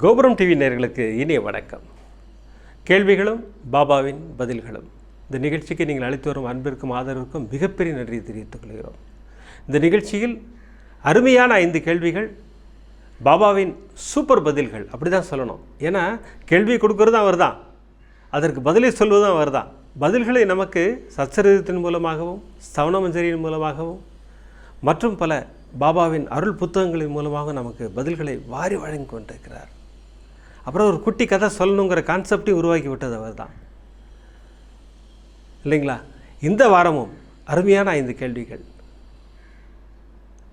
கோபுரம் டிவி நேர்களுக்கு இனிய வணக்கம். கேள்விகளும் பாபாவின் பதில்களும். இந்த நிகழ்ச்சிக்கு நீங்கள் அளித்து வரும் அன்பிற்கும் ஆதரவிற்கும் மிகப்பெரிய நன்றியை தெரிவித்துக் கொள்கிறோம். இந்த நிகழ்ச்சியில் அருமையான ஐந்து கேள்விகள் பாபாவின் சூப்பர் பதில்கள் அப்படி தான் சொல்லணும். ஏன்னா கேள்வி கொடுக்கறதும் அவர் தான் அதற்கு பதிலை சொல்வதும் அவர் தான் பதில்களை நமக்கு சச்சரிதத்தின் மூலமாகவும் சவணமஞ்சரியின் மூலமாகவும் மற்றும் பல பாபாவின் அருள் புத்தகங்களின் மூலமாக நமக்கு பதில்களை வாரி வழங்கி கொண்டிருக்கிறார். அப்புறம் ஒரு குட்டி கதை சொல்லணுங்கிற கான்செப்டையும் உருவாக்கி விட்டது அவர் தான் இல்லைங்களா? இந்த வாரமும் அருமையான ஐந்து கேள்விகள்.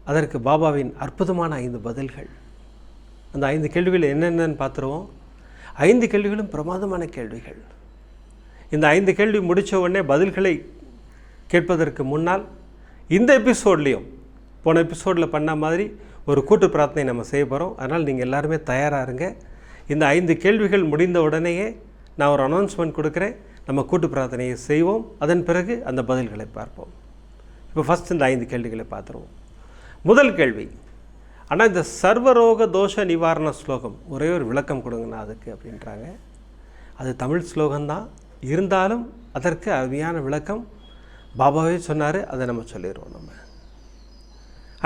அதற்கு பாபாவின் அற்புதமான ஐந்து பதில்கள். அந்த ஐந்து கேள்விகள் என்னென்னு பார்த்துருவோம். ஐந்து கேள்விகளும் பிரமாதமான கேள்விகள். இந்த ஐந்து கேள்வி முடித்த உடனே பதில்களை கேட்பதற்கு முன்னால் இந்த எபிசோட்லேயும் போன எபிசோடில் பண்ண மாதிரி ஒரு கூட்டு பிரார்த்தனை நம்ம செய்ய போகிறோம் அதனால் நீங்கள் எல்லாருமே தயாராக இருங்க. இந்த ஐந்து கேள்விகள் முடிந்த உடனேயே நான் ஒரு அனௌன்ஸ்மெண்ட் கொடுக்குறேன். நம்ம கூட்டு பிரார்த்தனையை செய்வோம். அதன் பிறகு அந்த பதில்களை பார்ப்போம். இப்போ ஃபஸ்ட் இந்த ஐந்து கேள்விகளை பார்த்துருவோம். முதல் கேள்வி ஆனால் இந்த சர்வரோக தோஷ நிவாரண ஸ்லோகம் ஒரே ஒரு விளக்கம் கொடுங்கண்ணா அதுக்கு அப்படின்றாங்க. அது தமிழ் ஸ்லோகம்தான் இருந்தாலும் அதற்கு அருமையான விளக்கம். பாபாவே சொன்னார் அதை நம்ம சொல்லிடுவோம் நம்ம.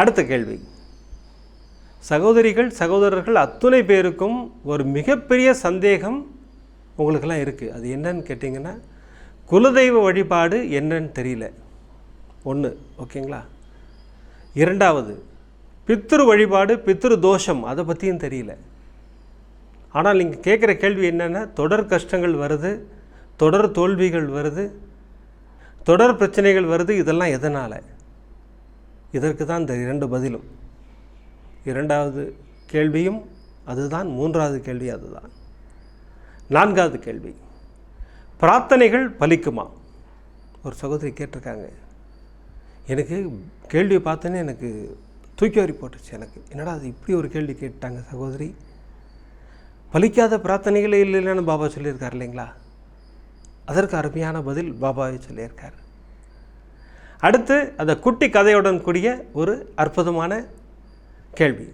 அடுத்த கேள்வி சகோதரிகள் சகோதரர்கள் அத்துணை பேருக்கும் ஒரு மிகப்பெரிய சந்தேகம் உங்களுக்கெல்லாம் இருக்குது அது என்னன்னு கேட்டிங்கன்னா குலதெய்வ வழிபாடு என்னன்னு தெரியல. ஒன்று ஓகேங்களா? இரண்டாவது பித்ரு வழிபாடு பித்ரு தோஷம் அதை பற்றியும் தெரியல. ஆனால் நீங்கள் கேட்குற கேள்வி என்னென்னா தொடர் கஷ்டங்கள் வருது தொடர் தோல்விகள் வருது தொடர் பிரச்சனைகள் வருது இதெல்லாம் எதனால்? இதற்கு தான் இந்த இரண்டு பதிலும். இரண்டாவது கேள்வியும் அதுதான் மூன்றாவது கேள்வி அதுதான். நான்காவது கேள்வி பிரார்த்தனைகள் பலிக்குமா? ஒரு சகோதரி கேட்டிருக்காங்க. எனக்கு கேள்வியை பார்த்தோன்னே எனக்கு தூக்கி வரி போட்டுச்சு எனக்கு. என்னடா அது இப்படி ஒரு கேள்வி கேட்டாங்க சகோதரி? பலிக்காத பிரார்த்தனைகளே இல்லைன்னு பாபா சொல்லியிருக்கார் இல்லைங்களா? அதற்கு அருமையான பதில் பாபாவே சொல்லியிருக்கார். அடுத்து அந்த குட்டி கதையுடன் கூடிய ஒரு அற்புதமான கேள்வி.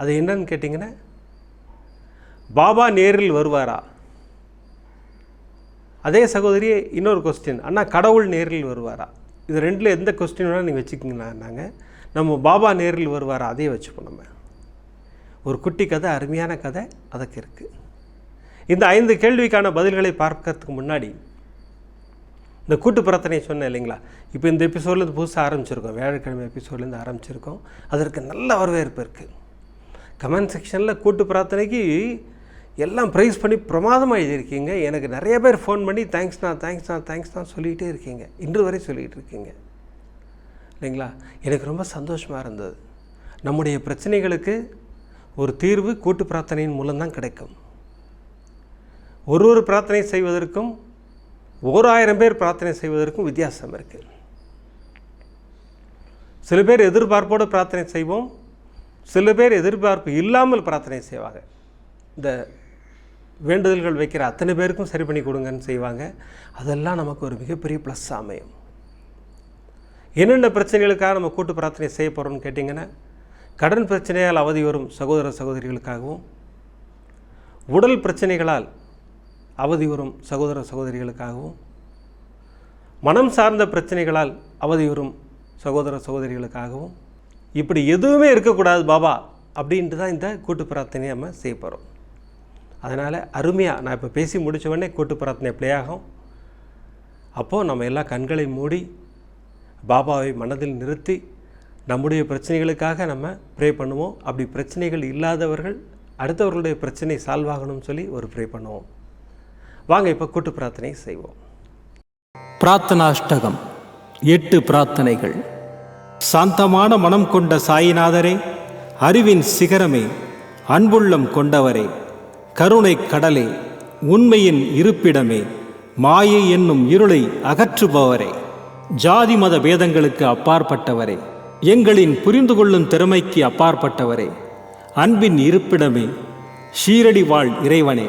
அது என்னன்னு கேட்டிங்கன்னா பாபா நேரில் வருவாரா? அதே சகோதரியே இன்னொரு கொஸ்டின் அண்ணா கடவுள் நேரில் வருவாரா? இது ரெண்டில் எந்த கொஸ்டின் வேணால் நீங்கள் வச்சுக்கிங்களா நம்ம பாபா நேரில் வருவாரா? அதே வச்சுப்போம் நம்ம. ஒரு குட்டி கதை அருமையான கதை அதுக்கு இருக்குது இந்த ஐந்து கேள்விக்கான பதில்களை பார்க்கறதுக்கு முன்னாடி இந்த கூட்டு பிரார்த்தனை சொன்னேன் இல்லைங்களா? இப்போ இந்த எபிசோட்லேருந்து புதுசாக ஆரம்பிச்சிருக்கோம். வியாழக்கிழமை எபிசோட்லேருந்து ஆரம்பிச்சிருக்கோம். அதற்கு நல்ல வரவேற்பு இருக்குது கமெண்ட் செக்ஷனில் கூட்டு பிரார்த்தனைக்கு எல்லாம் ப்ரைஸ் பண்ணி பிரமாதமாக எழுதியிருக்கீங்க. எனக்கு நிறைய பேர் ஃபோன் பண்ணி தேங்க்ஸ்ண்ணா தேங்க்ஸ்ண்ணா தேங்க்ஸ்ண்ணா சொல்லிகிட்டே இருக்கீங்க. இன்று வரை சொல்லிகிட்டு இருக்கீங்க. இல்லைங்களா? எனக்கு ரொம்ப சந்தோஷமாக இருந்தது. நம்முடைய பிரச்சனைகளுக்கு ஒரு தீர்வு கூட்டு பிரார்த்தனையின் மூலம்தான் கிடைக்கும். ஒரு ஒரு பிரார்த்தனை செய்வதற்கும் ஓர் ஆயிரம் பேர் பிரார்த்தனை செய்வதற்கும் வித்தியாசம் இருக்குது சில பேர் எதிர்பார்ப்போடு பிரார்த்தனை செய்வோம். சில பேர் எதிர்பார்ப்பு இல்லாமல் பிரார்த்தனை செய்வாங்க. இந்த வேண்டுதல்கள் வைக்கிற அத்தனை பேருக்கும் சரி பண்ணி கொடுங்கன்னு செய்வாங்க. அதெல்லாம் நமக்கு ஒரு மிகப்பெரிய ப்ளஸ் அமையும். என்னென்ன பிரச்சனைகளுக்காக நம்ம கூட்டு பிரார்த்தனை செய்ய போகிறோம்னு கேட்டிங்கன்னா கடன் பிரச்சனையால் அவதி வரும் சகோதர சகோதரிகளுக்காகவும் உடல் பிரச்சனைகளால் அவதி வரும் சகோதர சகோதரிகளுக்காகவும். மனம் சார்ந்த பிரச்சனைகளால் அவதி வரும் சகோதர சகோதரிகளுக்காகவும். இப்படி எதுவுமே இருக்கக்கூடாது பாபா அப்படின்ட்டு தான் இந்த கூட்டு பிரார்த்தனையை நம்ம செய்ய போகிறோம் அதனால் அருமையாக நான் இப்போ பேசி முடித்த உடனே கூட்டு பிரார்த்தனை ப்ளே ஆகும். அப்போது நம்ம எல்லா கண்களை மூடி பாபாவை மனதில் நிறுத்தி நம்முடைய பிரச்சனைகளுக்காக நம்ம ப்ரே பண்ணுவோம். அப்படி பிரச்சனைகள் இல்லாதவர்கள் அடுத்தவர்களுடைய பிரச்சனை சால்வ் ஆகணும்னு சொல்லி ஒரு ப்ரே பண்ணுவோம். வாங்க இப்போ கூட்டு பிரார்த்தனை செய்வோம். பிரார்த்தனாஷ்டகம். எட்டு பிரார்த்தனைகள். சாந்தமான மனம் கொண்ட சாயிநாதரே அறிவின் சிகரமே அன்புள்ளம் கொண்டவரே கருணை கடலே உண்மையின் இருப்பிடமே மாயை என்னும் இருளை அகற்றுபவரே ஜாதி மத பேதங்களுக்கு அப்பாற்பட்டவரே எங்களின் புரிந்து கொள்ளும் திறமைக்கு அப்பாற்பட்டவரே அன்பின் இருப்பிடமே ஷீரடி வாழ் இறைவனே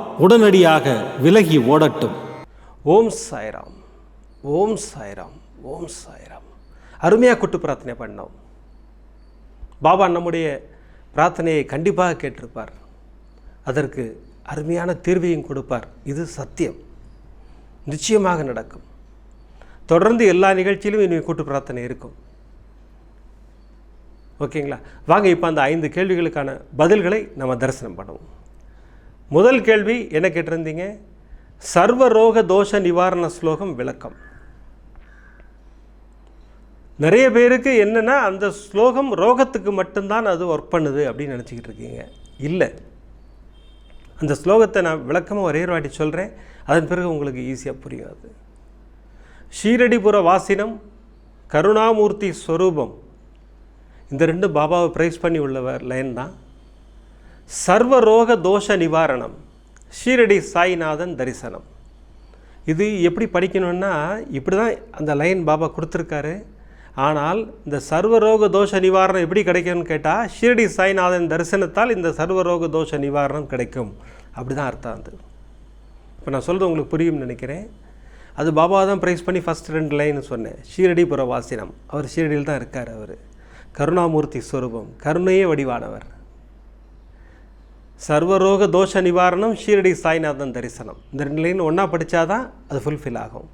உடனடியாக விலகி ஓடட்டும். ஓம் சாய்ராம் ஓம் சாய்ராம் ஓம் சாய்ராம். அருமையாக கூட்டு பிரார்த்தனை பண்ணோம். பாபா நம்முடைய பிரார்த்தனையை கண்டிப்பாக கேட்டிருப்பார். அதற்கு அருமையான தீர்வையும் கொடுப்பார். இது சத்தியம். நிச்சயமாக நடக்கும். தொடர்ந்து எல்லா நிகழ்ச்சியிலும் இனி கூட்டு பிரார்த்தனை இருக்கும். ஓகேங்களா? வாங்க இப்போ அந்த ஐந்து கேள்விகளுக்கான பதில்களை நம்ம தரிசனம் பண்ணுவோம். முதல் கேள்வி என்ன கேட்டிருந்தீங்க? சர்வரோக தோஷ நிவாரண ஸ்லோகம் விளக்கம். நிறைய பேருக்கு என்னென்னா அந்த ஸ்லோகம் ரோகத்துக்கு மட்டும்தான் அது ஒர்க் பண்ணுது அப்படின்னு நினச்சிக்கிட்டு இருக்கீங்க. இல்லை. அந்த ஸ்லோகத்தை நான் விளக்கமாக ஒரே வாட்டி சொல்கிறேன் அதன் பிறகு உங்களுக்கு ஈஸியாக புரியாது. ஷீரடிபுர வாசினம் கருணாமூர்த்தி ஸ்வரூபம். இந்த ரெண்டு பாபாவை ப்ரைஸ் பண்ணி உள்ளவர் லைன் தான். சர்வரோக தோஷ நிவாரணம் ஷீரடி சாய்நாதன் தரிசனம். இது எப்படி படிக்கணும்னா இப்படி தான் அந்த லைன் பாபா கொடுத்துருக்காரு. ஆனால் இந்த சர்வரோக தோஷ நிவாரணம் எப்படி கிடைக்கும்னு கேட்டால் ஷீரடி சாய்நாதன் தரிசனத்தால் இந்த சர்வரோக தோஷ நிவாரணம் கிடைக்கும். அப்படி தான் அர்த்தம் அது. இப்போ நான் சொல்கிறது உங்களுக்கு புரியும்னு நினைக்கிறேன். அது பாபா தான் ப்ரைஸ் பண்ணி ஃபஸ்ட் ரெண்டு லைன் சொன்னேன். ஷீரடி புறவாசினம். அவர் ஷீரடியில் தான் இருக்கார் அவர். கருணாமூர்த்தி ஸ்வரூபம் கருணையே வடிவானவர். சர்வரோக தோஷ நிவாரணம் ஷீரடி சாய்நாதன் தரிசனம். இந்த ரெண்டு லைன் ஒன்றா படித்தாதான் அது ஃபுல்ஃபில் ஆகும்.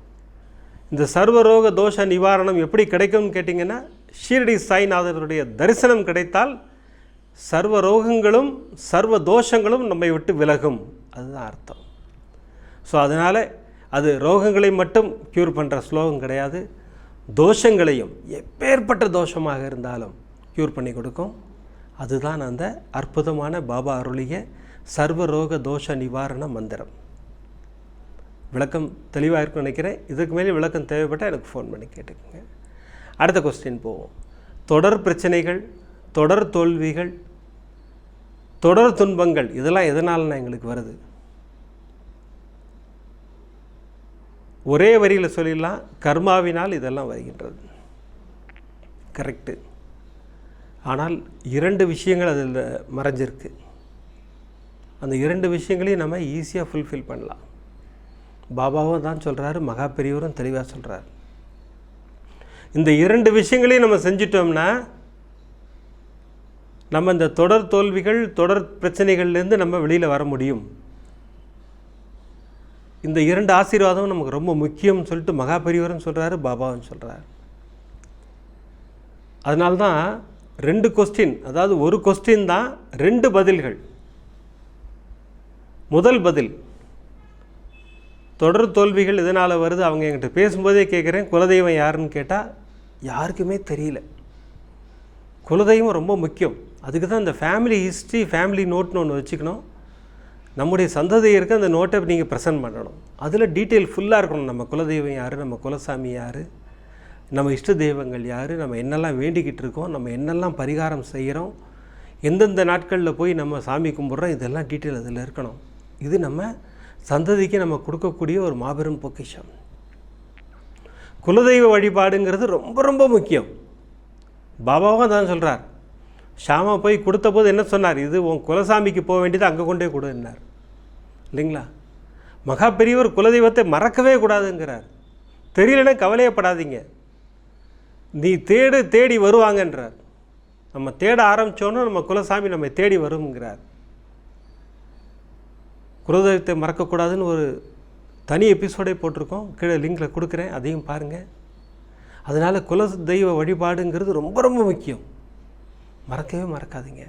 இந்த சர்வரோக தோஷ நிவாரணம் எப்படி கிடைக்கும்னு கேட்டிங்கன்னா ஷீரடி சாய்நாதனுடைய தரிசனம் கிடைத்தால் சர்வ ரோகங்களும் சர்வ தோஷங்களும் நம்மை விட்டு விலகும். அதுதான் அர்த்தம். ஸோ அதனால் அது ரோகங்களை மட்டும் க்யூர் பண்ணுற ஸ்லோகம் கிடையாது. தோஷங்களையும் எப்பேற்பட்ட தோஷமாக இருந்தாலும் க்யூர் பண்ணி கொடுக்கும். அதுதான் அந்த அற்புதமான பாபா அருளிய சர்வரோக தோஷ நிவாரண மந்திரம். விளக்கம் தெளிவாக இருக்கும்னு நினைக்கிறேன். இதுக்கு மேலே விளக்கம் தேவைப்பட்டால் எனக்கு ஃபோன் பண்ணி கேட்டுக்கோங்க. அடுத்த கொஸ்டின் போவோம். தொடர் பிரச்சனைகள் தொடர் தோல்விகள் தொடர் துன்பங்கள் இதெல்லாம் எதனாலனா எங்களுக்கு வருது? ஒரே வரியில் சொல்லிடலாம். கர்மாவினால் இதெல்லாம் வருகின்றது. கரெக்டு ஆனால் இரண்டு விஷயங்கள் அதில் மறைஞ்சிருக்கு. அந்த இரண்டு விஷயங்களையும் நம்ம ஈஸியாக ஃபுல்ஃபில் பண்ணலாம். பாபாவும் தான் சொல்கிறாரு மகா பெரியவரும் தெளிவாக சொல்கிறார் இந்த இரண்டு விஷயங்களையும் நம்ம செஞ்சிட்டோம்னா நம்ம இந்த தொடர் தோல்விகள் தொடர் பிரச்சனைகள்லேருந்து நம்ம வெளியில் வர முடியும். இந்த இரண்டு ஆசீர்வாதம் நமக்கு ரொம்ப முக்கியம்னு சொல்லிட்டு மகா பெரியவரும் சொல்கிறாரு பாபாவும் சொல்கிறார் அதனால்தான் ரெண்டு கொஸ்டின் அதாவது ஒரு கொஸ்டின் தான் ரெண்டு பதில்கள். முதல் பதில் தொடர் தோல்விகள் எதனால் வருது? அவங்க என்கிட்ட பேசும்போதே கேட்குறேன் குலதெய்வம் யாருன்னு கேட்டால் யாருக்குமே தெரியல. குலதெய்வம் ரொம்ப முக்கியம். அதுக்கு தான் இந்த ஃபேமிலி ஹிஸ்ட்ரி ஃபேமிலி நோட்னு ஒன்று வச்சுக்கணும். நம்முடைய சந்ததியருக்கு அந்த நோட்டை நீங்கள் ப்ரெசென்ட் பண்ணணும். அதில் டீட்டெயில் ஃபுல்லாக இருக்கணும். நம்ம குலதெய்வம் யார்? நம்ம குலசாமி யார்? நம்ம இஷ்ட தெய்வங்கள் யார்? நம்ம என்னெல்லாம் வேண்டிக்கிட்டு இருக்கோம்? நம்ம என்னெல்லாம் பரிகாரம் செய்கிறோம் எந்தெந்த நாட்களில் போய் நம்ம சாமி கும்பிட்றோம்? இதெல்லாம் டீட்டெயில் அதில் இருக்கணும். இது நம்ம சந்ததிக்கு நம்ம கொடுக்கக்கூடிய ஒரு மாபெரும் பொக்கிஷம். குலதெய்வ வழிபாடுங்கிறது ரொம்ப ரொம்ப முக்கியம். பாபாவும் தான் சொல்கிறார் ஷாமா போய் கொடுத்த போது என்ன சொன்னார்? இது உன் குலசாமிக்கு போக வேண்டியது அங்கே கொண்டே கொடுன்னார் இல்லைங்களா? மகா பெரியவர் குலதெய்வத்தை மறக்கவே கூடாதுங்கிறார். தெரியலன்னா கவலையப்படாதீங்க. நீ தேடு தேடி வருவாங்கன்றார். நம்ம தேட ஆரம்பித்தோன்னே நம்ம குலசாமி நம்மை தேடி வருங்கிறார் குலதெய்வத்தை மறக்கக்கூடாதுன்னு ஒரு தனி எபிசோடே போட்டிருக்கோம். கீழே லிங்கில் கொடுக்குறேன். அதையும் பாருங்கள் அதனால் குல தெய்வ வழிபாடுங்கிறது ரொம்ப ரொம்ப முக்கியம். மறக்கவே மறக்காதீங்க.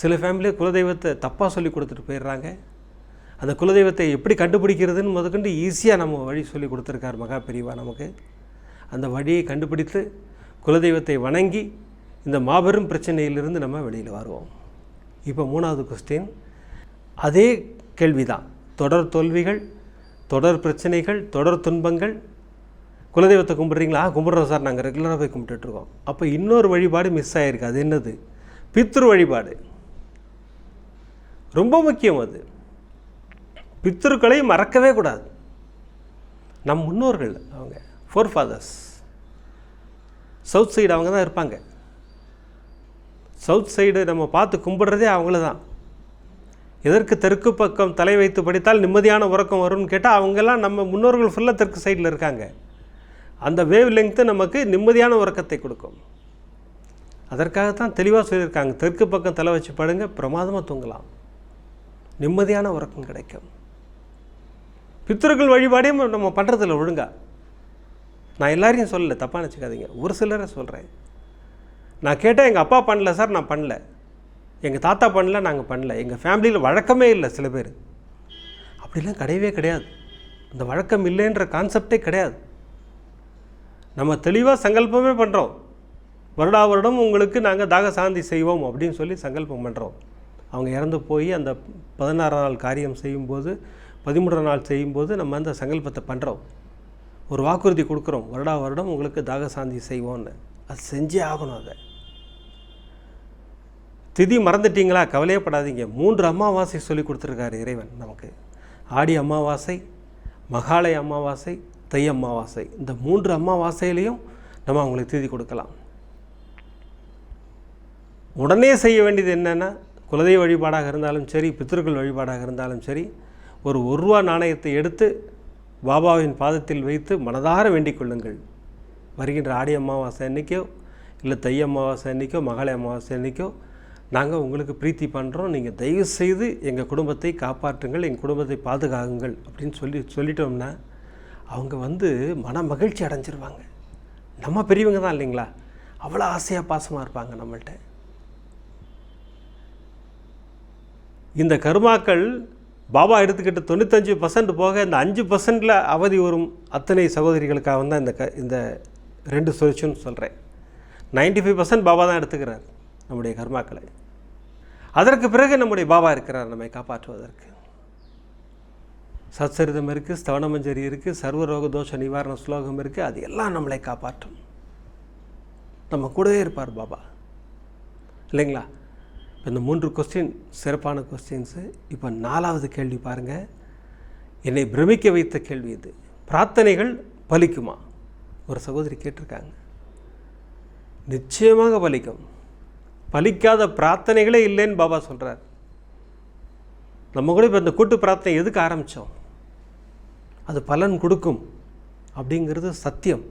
சில ஃபேமிலியே குலதெய்வத்தை தப்பாக சொல்லி கொடுத்துட்டு போயிடுறாங்க. அந்த குலதெய்வத்தை எப்படி கண்டுபிடிக்கிறதுன்னு முதற்கொண்டு ஈஸியாக நம்ம வழி சொல்லி கொடுத்துருக்கார் மகா பெரியவா நமக்கு. அந்த வழியை கண்டுபிடித்து குலதெய்வத்தை வணங்கி இந்த மாபெரும் பிரச்சனையிலிருந்து நம்ம வெளியில் வருவோம். இப்போ மூணாவது கொஸ்டின் அதே கேள்விதான். தொடர் தோல்விகள் தொடர் பிரச்சனைகள் தொடர் துன்பங்கள். குலதெய்வத்தை கும்பிட்றீங்களா? கும்பிட்றோம் சார். நாங்கள் ரெகுலராக போய் கும்பிட்டுட்ருக்கோம் அப்போ இன்னொரு வழிபாடு மிஸ் ஆகிருக்கு அது என்னது? பித்ரு வழிபாடு. ரொம்ப முக்கியம் அது. பித்ருக்களை மறக்கவே கூடாது. நம் முன்னோர்கள் அவங்க. ஃபோர் ஃபாதர்ஸ் சவுத் சைடு அவங்க தான் இருப்பாங்க. சவுத் சைடு நம்ம பார்த்து கும்பிடுறதே அவங்கள தான். எதற்கு தெற்கு பக்கம் தலை வைத்து படித்தால் நிம்மதியான உறக்கம் வரும்னு கேட்டால் அவங்கெல்லாம் நம்ம முன்னோர்கள் ஃபுல்லாக தெற்கு சைடில் இருக்காங்க. அந்த வேவ் லெங்க்த்து நமக்கு நிம்மதியான உறக்கத்தை கொடுக்கும். அதற்காகத்தான் தெளிவாக சொல்லியிருக்காங்க. தெற்கு பக்கம் தலை வச்சு படுங்க பிரமாதமாக தூங்கலாம். நிம்மதியான உறக்கம் கிடைக்கும். பித்தர்கள் வழிபாடையும் நம்ம பண்ணுறதில்ல ஒழுங்காக நான் எல்லாரையும் சொல்லலை தப்பாக நினச்சிக்காதீங்க ஒரு சிலரை சொல்கிறேன் நான் கேட்டேன் எங்கள் அப்பா பண்ணல சார் நான் பண்ணல. எங்கள் தாத்தா பண்ணல நாங்கள் பண்ணல. எங்கள் ஃபேமிலியில் வழக்கமே இல்லை சில பேர். அப்படிலாம் கிடையவே கிடையாது. இந்த வழக்கம் இல்லைன்ற கான்செப்டே கிடையாது. நம்ம தெளிவாக சங்கல்பமே பண்ணுறோம் வருடா வருடம் உங்களுக்கு நாங்கள் தாக சாந்தி செய்வோம் அப்படின்னு சொல்லி சங்கல்பம் பண்ணுறோம் அவங்க இறந்து போய் அந்த பதினாறாம் நாள் காரியம் செய்யும்போது பதிமூன்றாம் நாள் செய்யும்போது நம்ம அந்த சங்கல்பத்தை பண்ணுறோம் ஒரு வாக்குறுதி கொடுக்குறோம். வருடா வருடம் உங்களுக்கு தாக சாந்தி செய்வோம்னு. அது செஞ்சே ஆகணும் அதை. திதி மறந்துட்டீங்களா? கவலையப்படாதீங்க மூன்று அமாவாசை சொல்லி கொடுத்துருக்காரு இறைவன் நமக்கு. ஆடி அமாவாசை மகாலய அமாவாசை தை அமாவாசை. இந்த மூன்று அமாவாசையிலையும் நம்ம அவங்களுக்கு திதி கொடுக்கலாம். உடனே செய்ய வேண்டியது என்னென்னா குலதெய்வ வழிபாடாக இருந்தாலும் சரி பித்திருக்கள் வழிபாடாக இருந்தாலும் சரி ஒரு ஒரு ரூபா நாணயத்தை எடுத்து பாபாவின் பாதத்தில் வைத்து மனதார வேண்டிக் கொள்ளுங்கள். வருகின்ற ஆடி அமாவாசை அன்னைக்கோ இல்லை தை அமாவாசை அன்னைக்கோ மகாலய அமாவாசை அன்னைக்கோ நாங்கள் உங்களுக்கு பிரீத்தி பண்ணுறோம் நீங்கள் தயவு செய்து எங்கள் குடும்பத்தை காப்பாற்றுங்கள் எங்கள் குடும்பத்தை பாதுகாக்குங்கள் அப்படின்னு சொல்லி சொல்லிட்டோம்னா அவங்க வந்து மன மகிழ்ச்சி அடைஞ்சிருவாங்க. நம்ம பெரியவங்க தான் இல்லைங்களா? அவ்வளோ ஆசையாக பாசமாக இருப்பாங்க நம்மள்கிட்ட இந்த கருமாக்கள் பாபா எடுத்துக்கிட்ட தொண்ணூத்தஞ்சு பர்சன்ட் போக இந்த அஞ்சு பர்சன்டில் அவதி வரும் அத்தனை சகோதரிகளுக்காக தான் இந்த க இந்த ரெண்டு சுழற்சின்னு சொல்கிறேன் 95% ஃபைவ் பர்சன்ட் பாபா தான் எடுத்துக்கிறார் நம்முடைய கர்மாக்களை. அதற்கு பிறகு நம்முடைய பாபா இருக்கிறார் நம்மை காப்பாற்றுவதற்கு. சத்சரிதம் இருக்குது ஸ்தவனமஞ்சரி இருக்குது சர்வரோக தோஷ நிவாரண ஸ்லோகம் இருக்குது அது எல்லாம் நம்மளை காப்பாற்றும். நம்ம கூடவே இருப்பார் பாபா. இல்லைங்களா? இந்த மூன்று கொஸ்டின் சிறப்பான கொஸ்டின்ஸு இப்போ நாலாவது கேள்வி பாருங்கள் என்னை பிரமிக்க வைத்த கேள்வி இது. பிரார்த்தனைகள் பலிக்குமா? ஒரு சகோதரி கேட்டிருக்காங்க. நிச்சயமாக பலிக்கும். பலிக்காத பிரார்த்தனைகளே இல்லைன்னு பாபா சொல்கிறார் நம்ம கூட இப்போ இந்த கூட்டு பிரார்த்தனை எதுக்கு ஆரம்பித்தோம் அது பலன் கொடுக்கும் அப்படிங்கிறது சத்தியம்.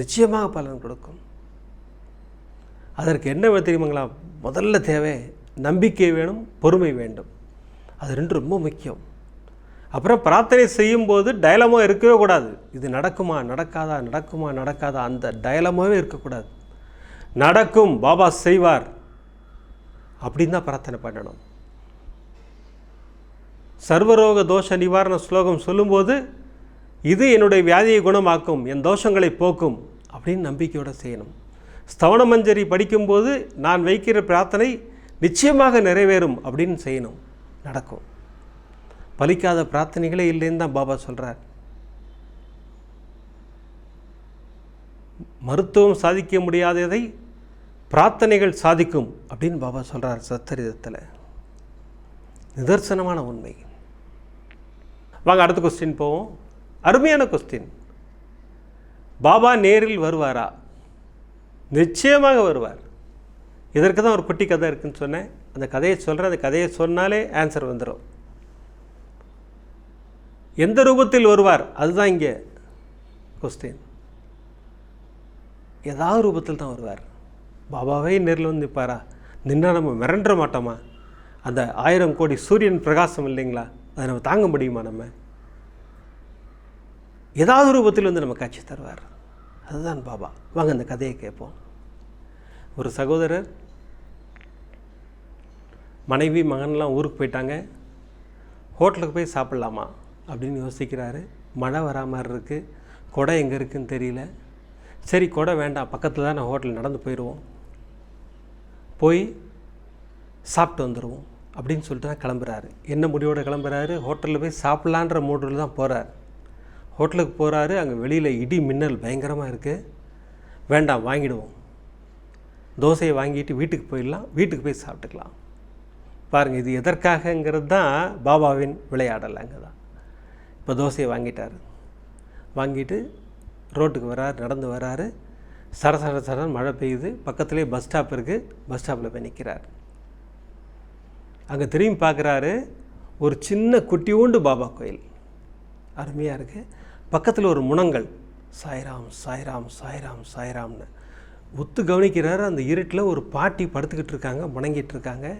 நிச்சயமாக பலன் கொடுக்கும். அதற்கு என்ன தெரியுமாங்களா? முதல்ல தேவை நம்பிக்கை வேணும் பொறுமை வேண்டும். அது ரெண்டு ரொம்ப முக்கியம். அப்புறம் பிரார்த்தனை செய்யும்போது டயலமோ இருக்கவே கூடாது. இது நடக்குமா நடக்காதா நடக்குமா நடக்காதா? அந்த டயலமாகவே இருக்கக்கூடாது. நடக்கும் பாபா செய்வார். அப்படின்னு தான் பிரார்த்தனை பண்ணணும். சர்வரோக தோஷ நிவாரண ஸ்லோகம் சொல்லும்போது இது என்னுடைய வியாதியை குணமாக்கும் என் தோஷங்களை போக்கும் அப்படின்னு நம்பிக்கையோடு செய்யணும். ஸ்தவனமஞ்சரி படிக்கும்போது நான் வைக்கிற பிரார்த்தனை நிச்சயமாக நிறைவேறும் அப்படின்னு செய்யணும். நடக்கும். பலிக்காத பிரார்த்தனைகளே இல்லைன்னு தான் பாபா சொல்கிறார் மருத்துவம் சாதிக்க முடியாததை பிரார்த்தனைகள் சாதிக்கும் அப்படின்னு பாபா சொல்கிறார் சத்தரிதத்தில். நிதர்சனமான உண்மை. வாங்க அடுத்த கொஸ்டின் போவோம். அருமையான கொஸ்டின் பாபா நேரில் வருவாரா? நிச்சயமாக வருவார். இதற்கு தான் ஒரு குட்டி கதை இருக்குதுன்னு சொன்னேன். அந்த கதையை சொல்கிறேன் அந்த கதையை சொன்னாலே ஆன்சர் வந்துடும் எந்த ரூபத்தில் வருவார்? அதுதான் இங்கே கொஸ்டின் ஏதாவது ரூபத்தில் தான் வருவார். பாபாவே நேரில் வந்து நிற்பாரா? நின்னா நம்ம மிரண்டுற மாட்டோமா? அந்த ஆயிரம் கோடி சூரியன் பிரகாசம் இல்லைங்களா? அதை நம்ம தாங்க முடியுமா நம்ம? ஏதாவது ரூபத்தில் வந்து நம்ம காட்சி தருவார். அதுதான் பாபா. வாங்க அந்த கதையை கேட்போம். ஒரு சகோதரர் மனைவி மகன்லாம் ஊருக்கு போயிட்டாங்க. ஹோட்டலுக்கு போய் சாப்பிட்லாமா? அப்படின்னு யோசிக்கிறாரு. மழை வரா மாதிரி இருக்குது கொடை எங்கே இருக்குன்னு தெரியல. சரி கொடை வேண்டாம். பக்கத்தில் தான் நான் ஹோட்டல் நடந்து போயிடுவோம். போய் சாப்பிட்டு வந்துடுவோம் அப்படின்னு சொல்லிட்டு தான் கிளம்புறாரு. என்ன முடிவோட கிளம்புறாரு? ஹோட்டலில் போய் சாப்பிட்லான்ற மூடில் தான் போகிறார் ஹோட்டலுக்கு போகிறாரு அங்கே வெளியில் இடி மின்னல் பயங்கரமாக இருக்குது வேண்டாம் வாங்கிடுவோம். தோசையை வாங்கிட்டு வீட்டுக்கு போயிடலாம் வீட்டுக்கு போய் சாப்பிட்டுக்கலாம். பாருங்கள் இது எதற்காகங்கிறது தான் பாபாவின் விளையாடல் அங்கே தான். இப்போ தோசையை வாங்கிட்டார். வாங்கிட்டு ரோட்டுக்கு வரார் நடந்து வராரு. சர சர சரன்னு மழை பெய்யுது. பக்கத்துலேயே பஸ் ஸ்டாப் இருக்குது பஸ் ஸ்டாப்பில் போய் நிற்கிறார் அங்கே திரும்பி பார்க்குறாரு ஒரு சின்ன குட்டியோண்டு பாபா கோயில். அருமையாக இருக்குது பக்கத்தில் ஒரு முனங்கள் சாய்ராம் சாய்ராம் சாய்ராம் சாய்ராம்னு. ஒத்து கவனிக்கிறார் அந்த இருட்டில் ஒரு பாட்டி படுத்துக்கிட்டு இருக்காங்க முணங்கிட்டு இருக்காங்க.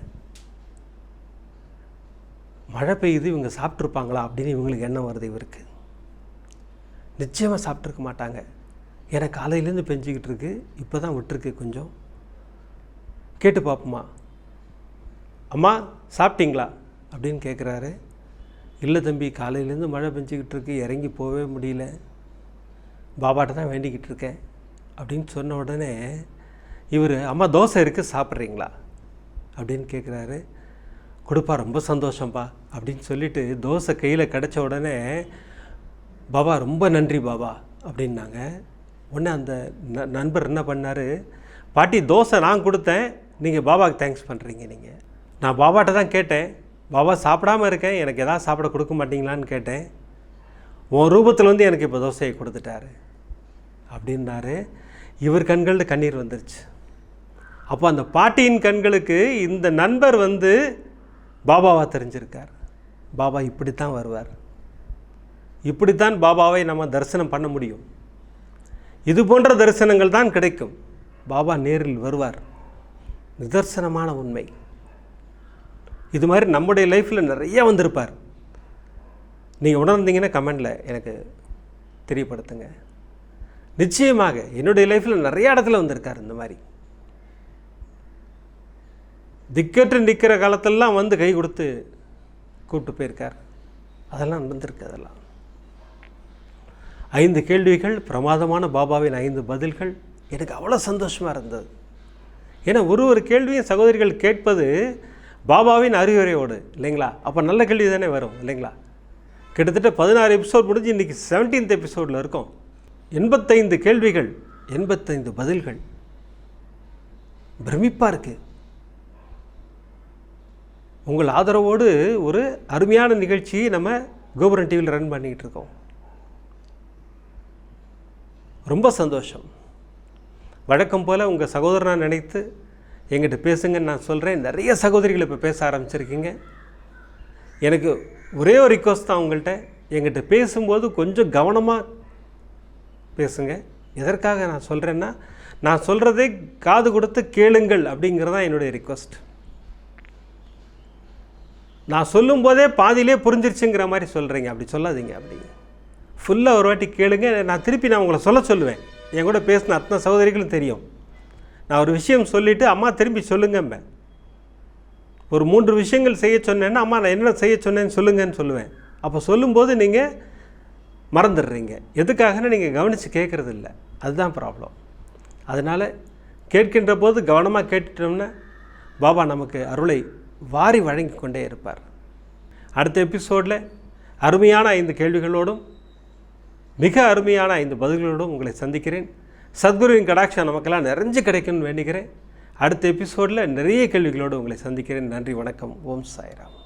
மழை பெய்யுது இவங்க சாப்பிட்ருப்பாங்களா அப்படின்னு இவங்களுக்கு எண்ணம் வருது இவருக்கு. நிச்சயமாக சாப்பிட்ருக்க மாட்டாங்க. ஏன்னா காலையிலேருந்து பெஞ்சிக்கிட்டு இருக்கு இப்போ தான் விட்டுருக்கு கொஞ்சம். கேட்டு பார்ப்போமா அம்மா சாப்பிட்டீங்களா? அப்படின்னு கேட்குறாரு இல்லை தம்பி காலையிலேருந்து மழை பெஞ்சிக்கிட்டு இருக்கு இறங்கி போகவே முடியல. பாபாட்ட தான் வேண்டிக்கிட்டு இருக்கேன் அப்படின்னு சொன்ன உடனே இவர் அம்மா தோசை இருக்குது சாப்பிட்றீங்களா? அப்படின்னு கேட்குறாரு கொடுப்பா ரொம்ப சந்தோஷம்ப்பா அப்படின்னு சொல்லிட்டு தோசை கையில் கிடச்ச உடனே பாபா ரொம்ப நன்றி பாபா அப்படின்னாங்க. உடனே அந்த ந- நண்பர் என்ன பண்ணார் பாட்டி தோசை நான் கொடுத்தேன் நீங்கள் பாபாவுக்கு தேங்க்ஸ் பண்ணுறீங்க நீங்கள் நான் பாபாட்ட தான் கேட்டேன். பாபா சாப்பிடாம இருக்கேன். எனக்கு எதாவது சாப்பிட கொடுக்க மாட்டீங்களான்னு கேட்டேன். உன் ரூபத்தில் வந்து எனக்கு இப்போ தோசையை கொடுத்துட்டாரு. அப்படின்னாரு இவர் கண்களில் கண்ணீர் வந்துருச்சு. அப்போ அந்த பாட்டியின் கண்களுக்கு இந்த நண்பர் வந்து பாபாவாக தெரிஞ்சிருக்கார். பாபா இப்படித்தான் வருவார். இப்படித்தான் பாபாவை நம்ம தரிசனம் பண்ண முடியும். இது போன்ற தரிசனங்கள் தான் கிடைக்கும். பாபா நேரில் வருவார். நிதர்சனமான உண்மை. இது மாதிரி நம்முடைய லைஃப்பில் நிறைய வந்திருப்பார். நீங்கள் உணர்ந்தீங்கன்னா கமெண்டில் எனக்கு தெரியப்படுத்துங்க. நிச்சயமாக என்னுடைய லைஃப்பில் நிறைய இடத்துல வந்திருக்கார் இந்த மாதிரி. திக்கற்று நிற்கிற காலத்திலலாம் வந்து கை கொடுத்து கூப்பிட்டு போயிருக்கார். அதெல்லாம் நடந்திருக்கு அதெல்லாம். ஐந்து கேள்விகள் பிரமாதமான பாபாவின் ஐந்து பதில்கள். எனக்கு அவ்வளோ சந்தோஷமாக இருந்தது. ஏன்னா ஒரு ஒரு கேள்வியும் சகோதரிகள் கேட்பது பாபாவின் அறிவுரையோடு இல்லைங்களா? அப்போ நல்ல கேள்வி தானே வரும் இல்லைங்களா? கிட்டத்தட்ட பதினாறு எபிசோட் முடிஞ்சு இன்றைக்கி செவன்டீன்த் எபிசோடில் இருக்கும். எண்பத்தைந்து கேள்விகள் எண்பத்தைந்து பதில்கள். பிரமிப்பாக இருக்குது உங்கள் ஆதரவோடு ஒரு அருமையான நிகழ்ச்சியை நம்ம கோபுரன் டிவியில் ரன் பண்ணிக்கிட்டு இருக்கோம். ரொம்ப சந்தோஷம். வழக்கம் போல் உங்கள் சகோதரனாக நினைத்து எங்கிட்ட பேசுங்கன்னு நான் சொல்கிறேன் நிறைய சகோதரிகள் இப்போ பேச ஆரம்பிச்சிருக்கீங்க. எனக்கு ஒரே ஒரு ரிக்வஸ்ட் தான் உங்கள்கிட்ட எங்கிட்ட பேசும்போது கொஞ்சம் கவனமாக பேசுங்க. எதற்காக நான் சொல்கிறேன்னா நான் சொல்கிறதே காது கொடுத்து கேளுங்கள் அப்படிங்கிறது தான் என்னுடைய ரிக்வஸ்ட் நான் சொல்லும்போதே பாதியிலே புரிஞ்சிருச்சுங்கிற மாதிரி சொல்கிறீங்க அப்படி சொல்லாதீங்க அப்படி. ஃபுல்லாக ஒரு வாட்டி கேளுங்க. நான் திருப்பி நான் உங்களை சொல்ல சொல்லுவேன். என் கூட பேசின அத்தனை சகோதரிகளும் தெரியும். நான் ஒரு விஷயம் சொல்லிவிட்டு அம்மா திரும்பி சொல்லுங்கம்பேன் ஒரு மூன்று விஷயங்கள் செய்ய சொன்னேன்னா அம்மா நான் என்ன செய்ய சொன்னேன்னு சொல்லுங்கன்னு சொல்லுவேன். அப்போ சொல்லும்போது நீங்கள் மறந்துடுறீங்க. எதுக்காகன்னு நீங்கள் கவனித்து கேட்குறது இல்லை அதுதான் ப்ராப்ளம் அதனால் கேட்கின்ற போது கவனமாக கேட்டுட்டோம்னா பாபா நமக்கு அருளை வாரி வழங்கி கொண்டே இருப்பார். அடுத்த எபிசோடில் அருமையான ஐந்து கேள்விகளோடும் மிக அருமையான ஐந்து பதில்களோடும் உங்களை சந்திக்கிறேன். சத்குருவின் கடாட்சம் நமக்கெல்லாம் நிறைஞ்சு கிடைக்கும்னு வேண்டிக்கிறேன். அடுத்த எபிசோடில் நிறைய கேள்விகளோடு உங்களை சந்திக்கிறேன். நன்றி வணக்கம். ஓம் சாய்ராம்.